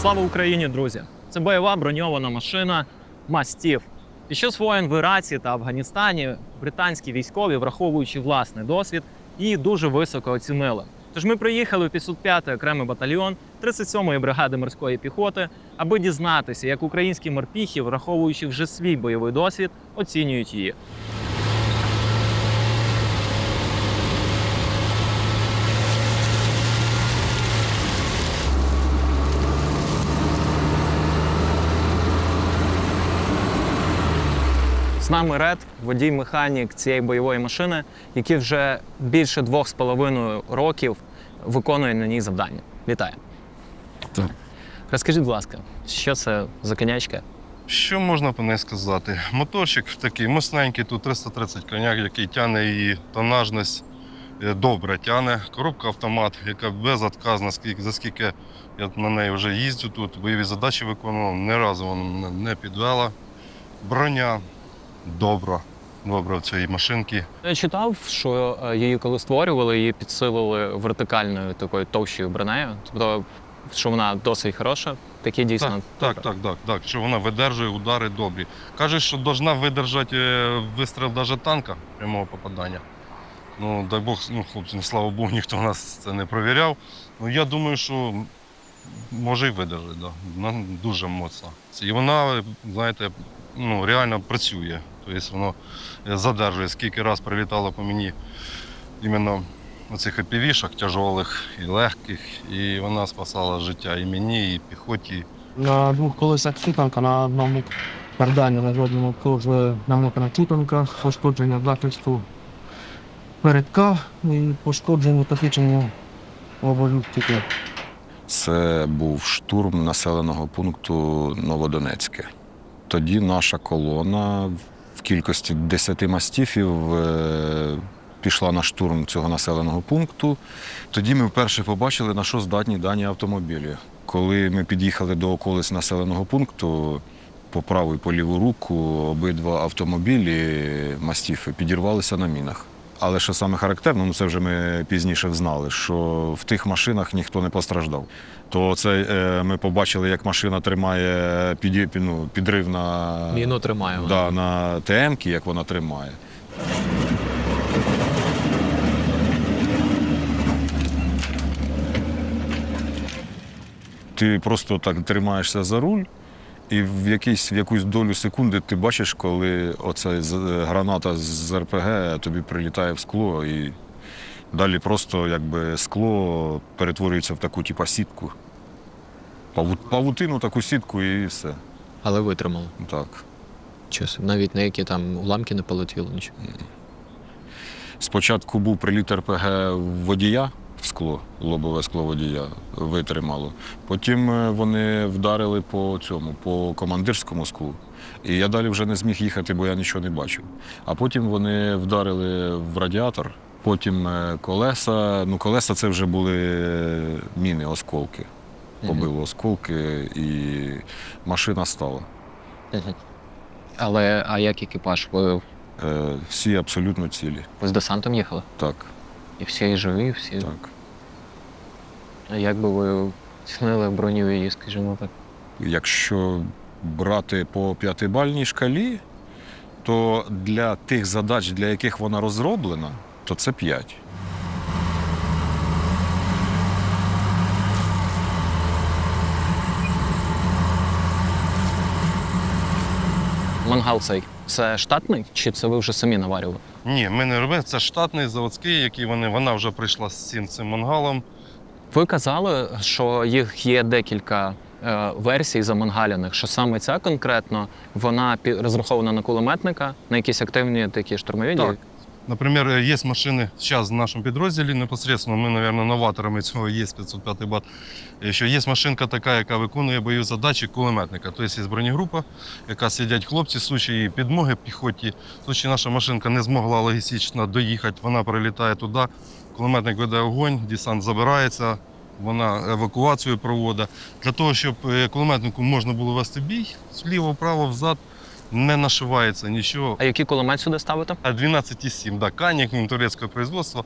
Слава Україні, друзі! Це бойова броньована машина Мастів. Під час воєн в Іраці та Афганістані британські військові, враховуючи власний досвід, її дуже високо оцінили. Тож ми приїхали в 505-й окремий батальйон 37-ї бригади морської піхоти, аби дізнатися, як українські морпіхи, враховуючи вже свій бойовий досвід, оцінюють її. З нами Ред, водій-механік цієї бойової машини, який вже більше двох з половиною років виконує на ній завдання. Вітаю. Так. Розкажіть, будь ласка, що це за конячка? Що можна про неї сказати? Моторчик такий мощненький, тут 330 коняк, який тягне її тонажність, е, добре тягне. Коробка автомат, яка безотказна, за скільки я на неї вже їздю тут, бойові задачі виконував, ні разу вона мене не підвела. Броня добра, добра в цій машинці. Я читав, що е, її коли створювали, її підсилили вертикальною такою товщою бронею. Тобто, що вона досить хороша. Такі дійсно. Так, так, так, так, що вона видержує удари добрі. Кажуть, що повинна видержати е, вистріл навіть танка прямого попадання. Ну, дай Бог, ну, хлопці, ну, слава Богу, ніхто у нас це не провіряв. Ну, я думаю, що може і видержати, да. вона дуже моцна. І вона, знаєте, ну, реально працює. Тобто воно задержує, скільки раз прилітало по мені іменно оцих епівішок тяжолих і легких, і вона спасала життя і мені, і піхоті. На двох колесах чутанка на одному кардані на жодному кожу намокана чутанка, пошкодження захисту передка і пошкодження посвідчення обов'язки. Це був штурм населеного пункту Новодонецьке. Тоді наша колона кількості 10 мастіфів е, пішла на штурм цього населеного пункту. Тоді ми вперше побачили, на що здатні дані автомобілі. Коли ми під'їхали до околиць населеного пункту, по праву і по ліву руку обидва автомобілі мастіфи підірвалися на мінах. Але що саме характерно, ну це вже ми пізніше взнали, що в тих машинах ніхто не постраждав. То це е, ми побачили, як машина тримає під, ну, підрив на, Міну тримає вона. да, на ТМ, як вона тримає. Ти просто так тримаєшся за руль, і в, якийсь, в якусь долю секунди ти бачиш, коли оця граната з РПГ тобі прилітає в скло, і далі просто якби скло перетворюється в таку типа сітку. Паву- Павутину, таку сітку і все. Але витримали. Так. Щось, навіть на які там уламки не полетіло, нічого. Спочатку був приліт РПГ водія в скло, лобове скло водія витримало. Потім е, вони вдарили по цьому, по командирському склу. І я далі вже не зміг їхати, бо я нічого не бачив. А потім вони вдарили в радіатор, потім е, колеса. Ну, колеса це вже були е, міни, осколки. Побило осколки, і машина стала. Але а як екіпаж? Ви, Всі абсолютно цілі. ви з десантом їхали? Так, І всі живі, всі. так. А як би ви цінили броню її, скажімо так? Якщо брати по п'ятибальній шкалі, то для тих задач, для яких вона розроблена, то це 5. Мангал цей це штатний, чи це ви вже самі наварювали? Ні, ми не робимо. Це штатний заводський, який вони, вона вже прийшла з цим цим мангалом. Ви казали, що їх є декілька е, версій замангаляних, що саме ця конкретно вона розрахована на кулеметника, на якісь активні такі штурмові дії? Так. Наприклад, є машини зараз в нашому підрозділі непосредственно, ми, мабуть, новаторами цього є 505 бат. Що є машинка така, яка виконує бойові задачі кулеметника. Тобто є бронегрупа, яка сидять хлопці, в случаї підмоги піхоті. В случаї наша машинка не змогла логістично доїхати, вона прилітає туди, кулеметник веде огонь, десант забирається, вона евакуацію проводить. Для того, щоб е, кулеметнику можна було вести бій, вліво, вправо, взад, не нашивається нічого. А який кулемет сюди ставити? А 12,7, да, канік він турецького производства.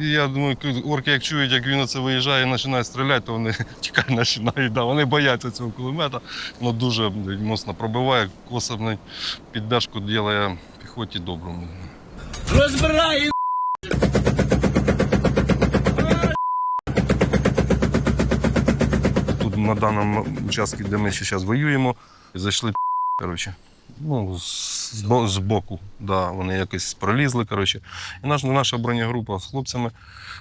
І я думаю, орки, як чують, як він оце виїжджає і починає стріляти, то вони тікати починають. Да, вони бояться цього кулемета. Воно дуже моцно пробиває, коса блядь, піддержку робить піхоті доброму. Тут на даному участку, де ми зараз воюємо, зайшли коротше. Ну, з, з боку, да, вони якось пролізли. Коротше. І наша, наша бронегрупа з хлопцями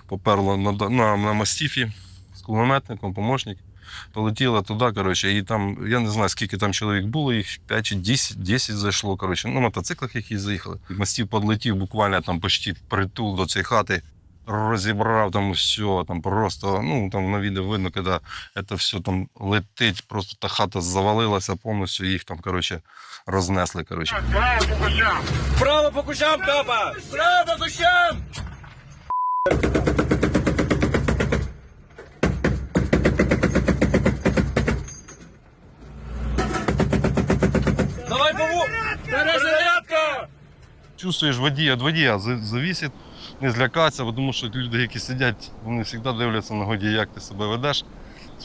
поперла на, на, на мастіфі з кулеметником, помощник. Полетіла туди, коротше, і там, я не знаю, скільки там чоловік було, їх 5 чи 10, 10 зайшло. Коротше, на мотоциклах якісь заїхали. Мастів підлетів буквально там почти притул до цієї хати, розібрав там все, там просто, ну там на відео видно, коли це все там летить, просто та хата завалилася повністю, їх там, коротше, рознесли. Коротше. Право по кущам, капа! Право по кущам! Давай пову! Перезарядка! чувствуєш водія від водія завісить, не злякатися, бо тому що люди, які сидять, вони завжди дивляться на водія, як ти себе ведеш.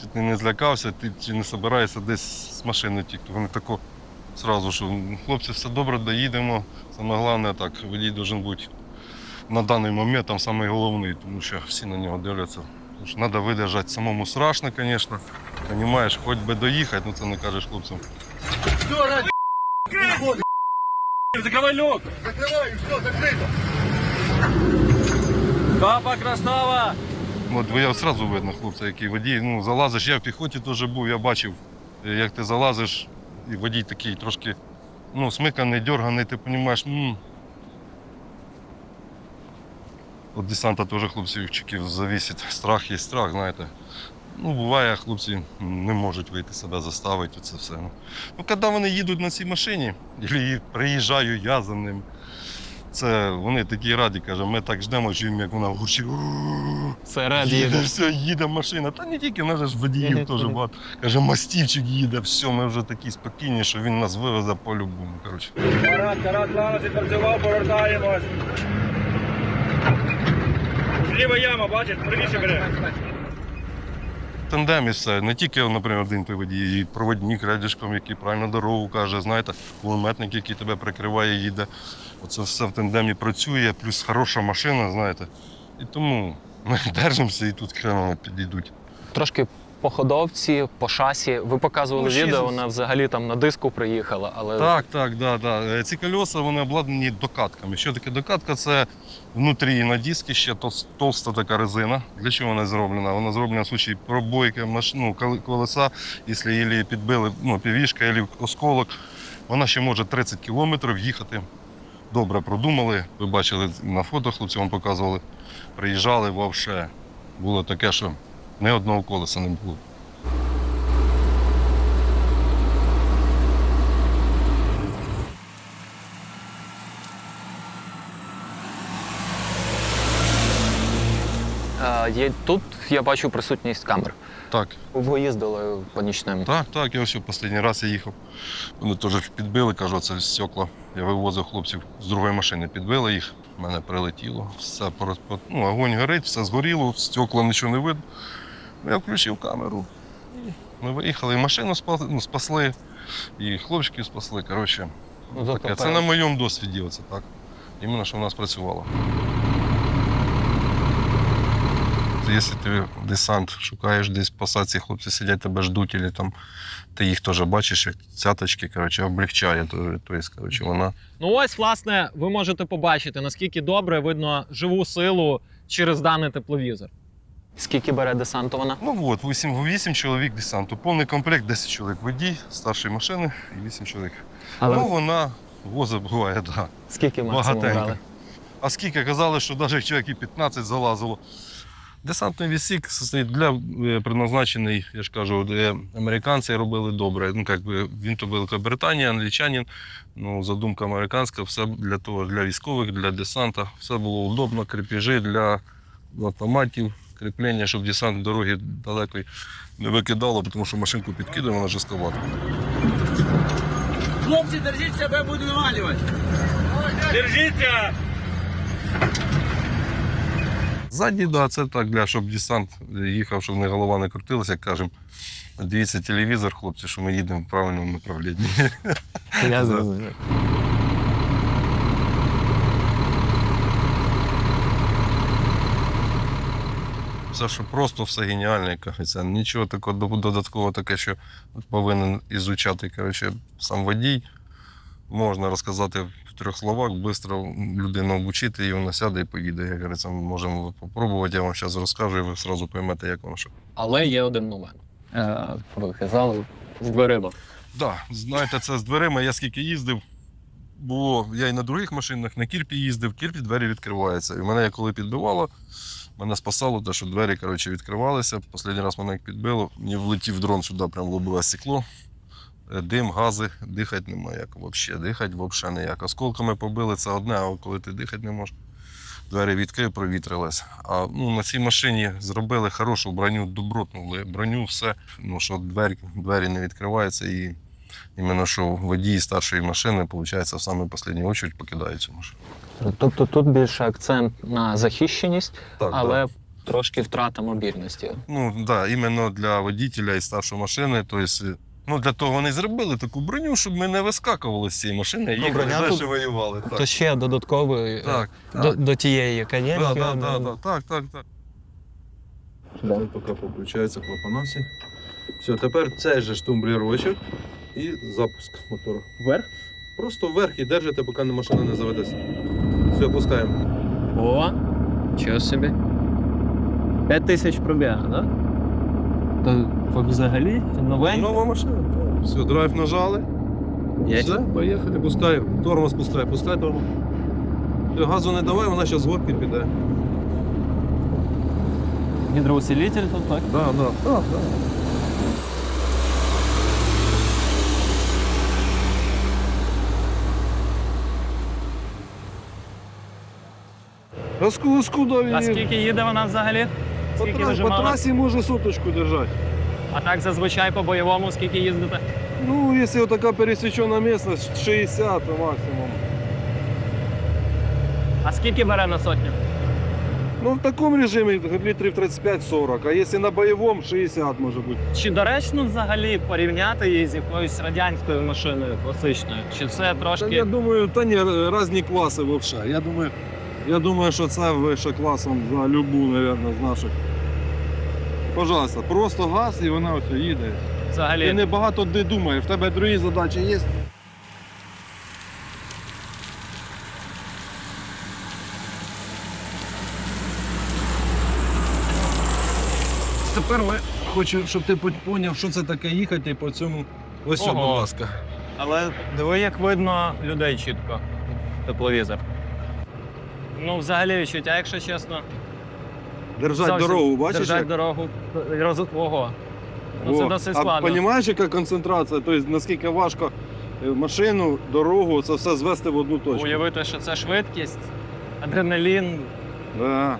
Чи ти не злякався, ти чи не збираєшся десь з машини тікти. Вони тако зразу, що «Ну, хлопці, все добре, доїдемо. Саме головне, так, водій має бути на даний момент там найголовніший, тому що всі на нього дивляться. Тому що треба видержати самому страшно, звісно. Понімаєш, хоч би доїхати, ну це не кажеш хлопцям. Закрывай люк! Закрываю, все, закрыто! Капа красава! Ну, От я одразу видно, хлопця, який водій. Ну, залазиш, я в піхоті теж був, я бачив, е, як ти залазиш, і водій такий трошки ну, смиканий, дерганий, ти розумієш. М. От десанта теж хлопцівчиків завісить. Страх є страх, знаєте. Ну, буває, хлопці не можуть вийти себе заставити, це все. Ну коли вони їдуть на цій машині, і приїжджаю я за ним. Це вони такі раді, каже, ми так ждемо, чуємо, як вона гучить. Це Їде, все, їде машина. Та не тільки, в нас ж водіїв теж багато. Каже, мастівчик їде, все, ми вже такі спокійні, що він нас вивезе по-любому. Коротше. Карат, карат, плавно відпрацював, повертаємось. Зліва яма, бачиш, правіше бере. Тандем і все. Не тільки, наприклад, один водій, і проводник рядішком, який правильно дорогу каже, знаєте, кулеметник, який тебе прикриває, їде. Оце все в тандемі працює, плюс хороша машина, знаєте. І тому ми держимося і тут хрено підійдуть. Трошки по ходовці, по шасі. Ви показували Ну, відео, вона взагалі там на диску приїхала, але Так, так, да, да. Е, Ці кольоса вони обладнані докатками. Що таке докатка? Це внутрі на дискі ще толста така резина. Для чого вона зроблена? Вона зроблена в случаї пробойки ну, колеса, якщо її підбили ну, півішка або осколок, вона ще може 30 кілометрів їхати. Добре продумали. Ви бачили на фото, хлопці вам показували. Приїжджали вовше. Було таке, що ні одного колеса не було. е, є, тут я бачу присутність камер. Так. Ви їздили по нічним. Так, так, я ось останній раз я їхав. Вони теж підбили, кажу, це стекла. Я вивозив хлопців з другої машини, підбили їх, мене прилетіло, все ну, огонь горить, все згоріло, стекла нічого не видно. Я включив камеру. Ми виїхали, і машину спасли, ну, спасли, і хлопчиків спасли. Коротше, Ну, таке. Це на моєму досвіді, оце так. Іменно, що в нас працювало. Якщо ти десант шукаєш десь посадці, хлопці сидять, тебе ждуть, або там ти їх теж бачиш, як цяточки, коротше, облегчає. то- Тобто, коротше, вона. Ну ось, власне, ви можете побачити, наскільки добре видно живу силу через даний тепловізор. Скільки бере десанту вона? Ну от, 8, 8 чоловік десанту. Повний комплект, 10 чоловік водій, старшої машини і 8 чоловік. Але Ну, вона возить, буває, так. Да. скільки максимум брали? А скільки казали, що навіть чоловік і 15 залазило. Десантний відсік для е, предназначений, я ж кажу, де американці робили добре. Ну, як би, він то Великобританія, англічанин. Ну, задумка американська, все для того, для військових, для десанта. Все було удобно, крепежі для автоматів, кріплення, щоб десант дороги далекої не викидало, тому що машинку підкидає, вона жорстковата. Хлопці, держіть себе, буду навалювати. Держіться! Ззаді, да, це так, для, щоб десант їхав, щоб не голова не крутилася, як кажемо. Дивіться телевізор, хлопці, що ми їдемо в правильному направлінні. Я зрозумів. Все, що просто все геніальне, кажеться. Нічого такого додаткового таке, що повинен ізучати коротше, сам водій. Можна розказати в трьох словах, швидко людину обучити, і вона сяде і поїде. Як говориться, можемо попробувати, я вам зараз розкажу, і ви одразу поймете, як воно що. Але є один момент. Е, ви казали з дверима. Так, да, знаєте, це з дверима. Я скільки їздив, було, я і на других машинах, на кірпі їздив, кірпі двері відкриваються. І мене коли підбивало, мене спасало, те, що двері коротше, відкривалися. Останній раз мене підбило, мені влетів дрон сюди, прям лобове стекло. Е, Дим, гази, дихати немає як взагалі. Дихати взагалі ніяк. Осколками побили це одне, а коли ти дихати не можеш. Двері відкрив, провітрились. А ну, на цій машині зробили хорошу броню, добротну броню, все. Ну, що двері, двері не відкриваються і іменно що водії старшої машини, виходить, в саму останню чергу покидають цю машину. Тобто тут більше акцент на захищеність, Так, але да. трошки втрата мобільності. Ну так, да, іменно для водителя і старшої машини. Тобто, ну, для того вони зробили таку броню, щоб ми не вискакували з цієї машини, Ну, їх броня далі тут- воювали. Так, То ще додатковий е, так, до, так. до тієї. Да, да, да, да, так, так, так. Далі поки включаються клапана всі. Все, тепер цей же штумблірочок і запуск мотора. Вверх? Просто вверх і держите, поки машина не заведеться. Все, пускаємо. О, чого собі. 5 тисяч пробіга, так? То взагалі новенький. Нова машина. так. Все, драйв нажали. Є. Все, поїхали, пускай. Тормоз пускай, пускай тормоз. Все, газу не давай, вона зараз з горки піде. Гідроусилитель тут, так? Да, да, так, так. Газку А скільки їде вона взагалі? по, Скільки тра- по трасі може соточку держати. А так зазвичай по бойовому скільки їздите? Ну, якщо така пересічена місцевість, 60 максимум. А скільки бере на сотню? Ну, в такому режимі літрів 35-40, а якщо на бойовому 60 може бути. Чи доречно взагалі порівняти її з якоюсь радянською машиною класичною? Чи це Та я думаю, та ні, різні класи взагалі. Я думаю, я думаю, що це вище класом за любу, мабуть, з наших. Пожалуйста, просто газ і вона от їде. Ти Взагалі. не багато де думаєш, в тебе другі задачі є. Тепер ми хочу, щоб ти зрозумів, що це таке їхати по цьому. Ось що, будь ласка. Але диви, як видно людей чітко. Тепловізор. Ну, взагалі відчуття, якщо чесно. Держать зовсім дорогу, бачиш? Держать як? дорогу. Роз... Ого. Ну, це О, досить а складно. розумієш, яка концентрація? Тобто, наскільки важко е, машину, дорогу, це все звести в одну точку. Уявити, що це швидкість, адреналін, Да.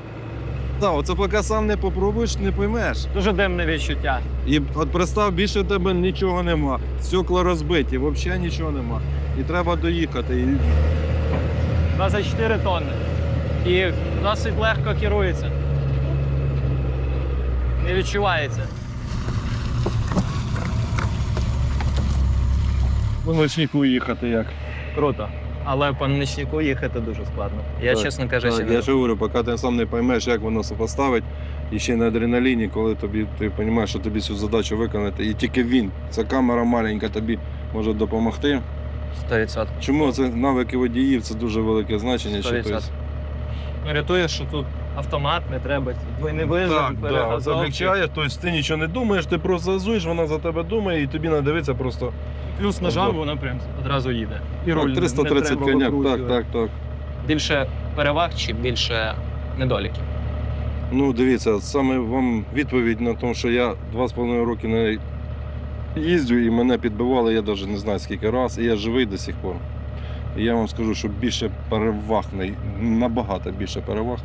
Так, оце поки сам не попробуєш, не поймеш. дуже дивне відчуття. І от представ, більше в тебе нічого нема. Стекла розбиті, взагалі нічого нема. І треба доїхати. І... 24 тонни. І досить легко керується. Не відчувається. По ночнику їхати як. Круто. Але по нічнику їхати дуже складно. Я, Так, чесно кажучи, Так, не я ж говорю, поки ти сам не поймеш, як воно поставить, і ще на адреналіні, коли тобі ти розумієш, що тобі цю задачу виконати, і тільки він, ця камера маленька, тобі може допомогти. 100%. Чому це навики водіїв це дуже велике значення. Що, 100%. тобто, Ну, Рятує, що тут автомат не треба. Двойний вижим, Так, да, перегазовки. тобто ти нічого не думаєш, ти просто газуєш, вона за тебе думає, і тобі не дивиться просто Плюс ножом воно прям одразу їде. І руль так, не 330 треба коняк. Так, викручувати. так, так. Більше переваг чи більше недоліків? Ну, дивіться, саме вам відповідь на те, що я два з половиною роки не їздю і мене підбивали, я навіть не знаю скільки раз, і я живий до сих пор. І я вам скажу, що більше переваг, набагато більше переваг.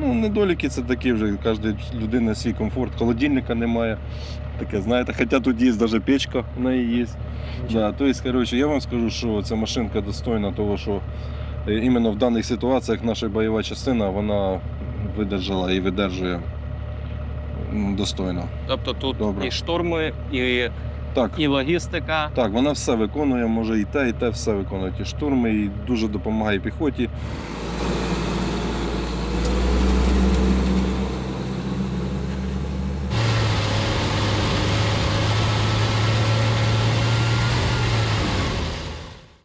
Ну, недоліки це такі вже, кожна людина свій комфорт, холодильника немає. Таке, знаєте, хоча тут є навіть печка, в неї є. Да, то есть, коротше, я вам скажу, що ця машинка достойна того, що е, іменно в даних ситуаціях наша бойова частина вона видержала і видержує достойно. Тобто тут Добре. і штурми, і, Так, і логістика. так, вона все виконує, може і те, і те все виконує. І штурми, і дуже допомагає піхоті.